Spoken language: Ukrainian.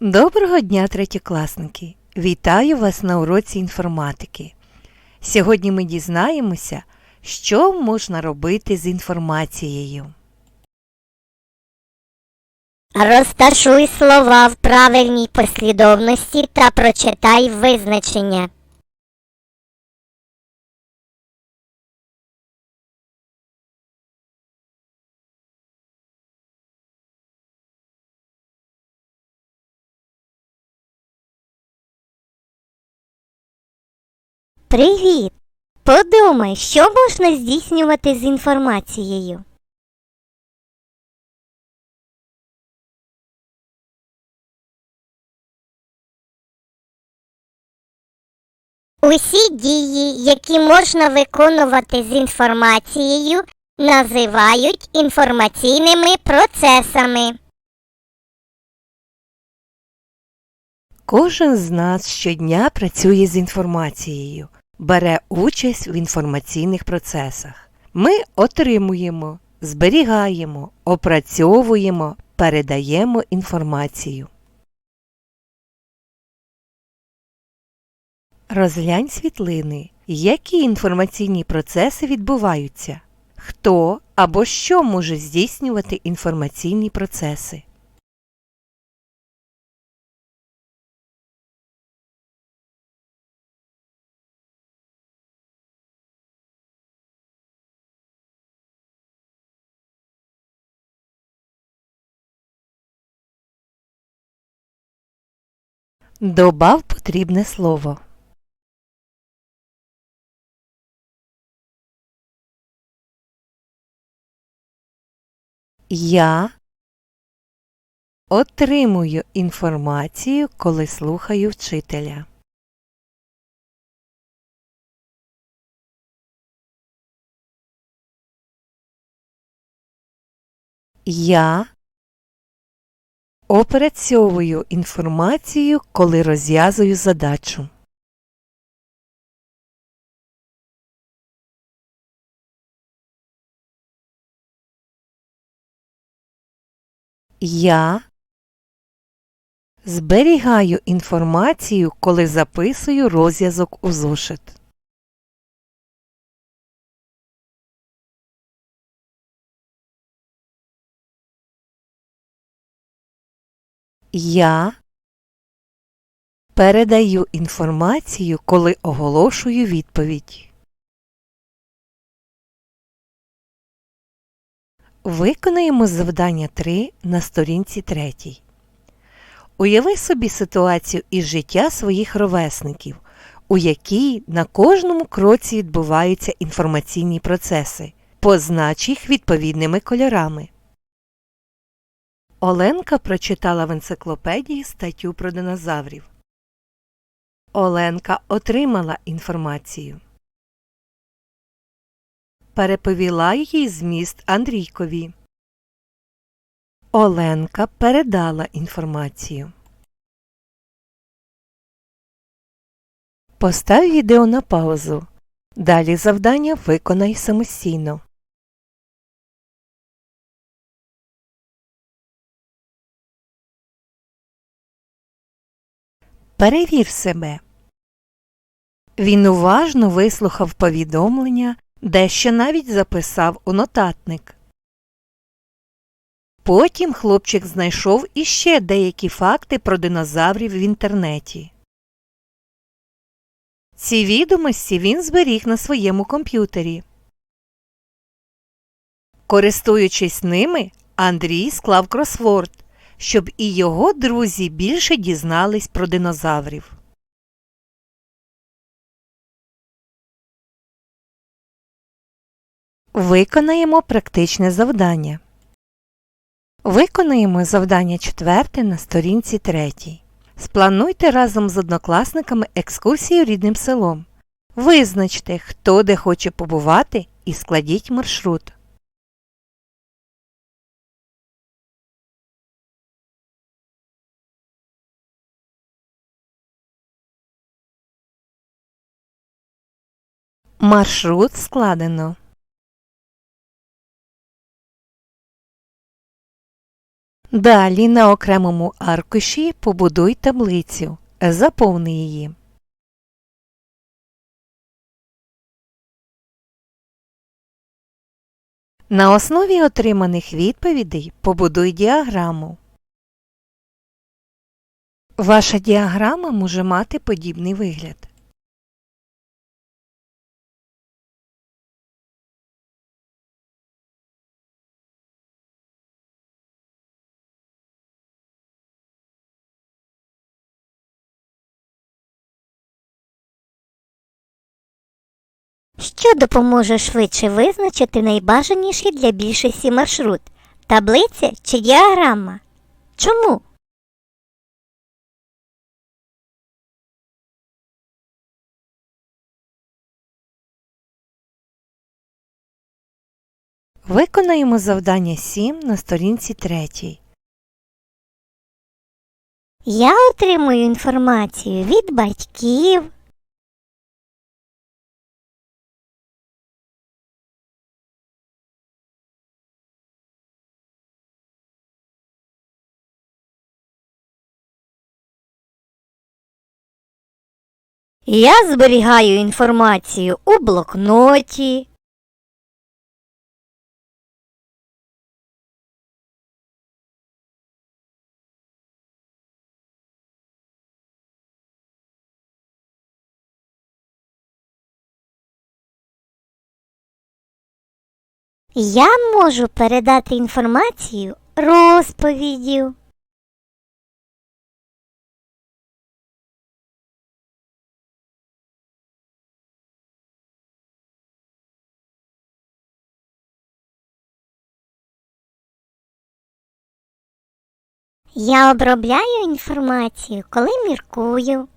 Доброго дня, третєкласники! Вітаю вас на уроці інформатики. Сьогодні ми дізнаємося, що можна робити з інформацією. Розташуй слова в правильній послідовності та прочитай визначення. Привіт! Подумай, що можна здійснювати з інформацією. Усі дії, які можна виконувати з інформацією, називають інформаційними процесами. Кожен з нас щодня працює з інформацією, бере участь в інформаційних процесах. Ми отримуємо, зберігаємо, опрацьовуємо, передаємо інформацію. Розглянь світлини, які інформаційні процеси відбуваються, хто або що може здійснювати інформаційні процеси. Добав потрібне слово. Я отримую інформацію, коли слухаю вчителя. Я опрацьовую інформацію, коли розв'язую задачу. Я зберігаю інформацію, коли записую розв'язок у зошит. Я передаю інформацію, коли оголошую відповідь. Виконаємо завдання 3 на сторінці 3. Уяви собі ситуацію із життя своїх ровесників, у якій на кожному кроці відбуваються інформаційні процеси. Познач їх відповідними кольорами. Оленка прочитала в енциклопедії статтю про динозаврів. Оленка отримала інформацію. Переповіла її зміст Андрійкові. Оленка передала інформацію. Постав відео на паузу. Далі завдання виконай самостійно. Перевір себе. Він уважно вислухав повідомлення, дещо навіть записав у нотатник. Потім хлопчик знайшов іще деякі факти про динозаврів в інтернеті. Ці відомості він зберіг на своєму комп'ютері. Користуючись ними, Андрій склав кросворд, щоб і його друзі більше дізнались про динозаврів. Виконаємо практичне завдання. Виконаємо завдання четверте на сторінці третій. Сплануйте разом з однокласниками екскурсію рідним селом. Визначте, хто де хоче побувати і складіть маршрут. Маршрут складено. Далі на окремому аркуші побудуй таблицю. Заповни її. На основі отриманих відповідей побудуй діаграму. Ваша діаграма може мати подібний вигляд. Що допоможе швидше визначити найбажаніший для більшості маршрут? Таблиця чи діаграма? Чому? Виконаємо завдання 7 на сторінці 3. Я отримую інформацію від батьків, Я зберігаю інформацію у блокноті. Я можу передати інформацію розповіддю. Я обробляю інформацію, коли міркую.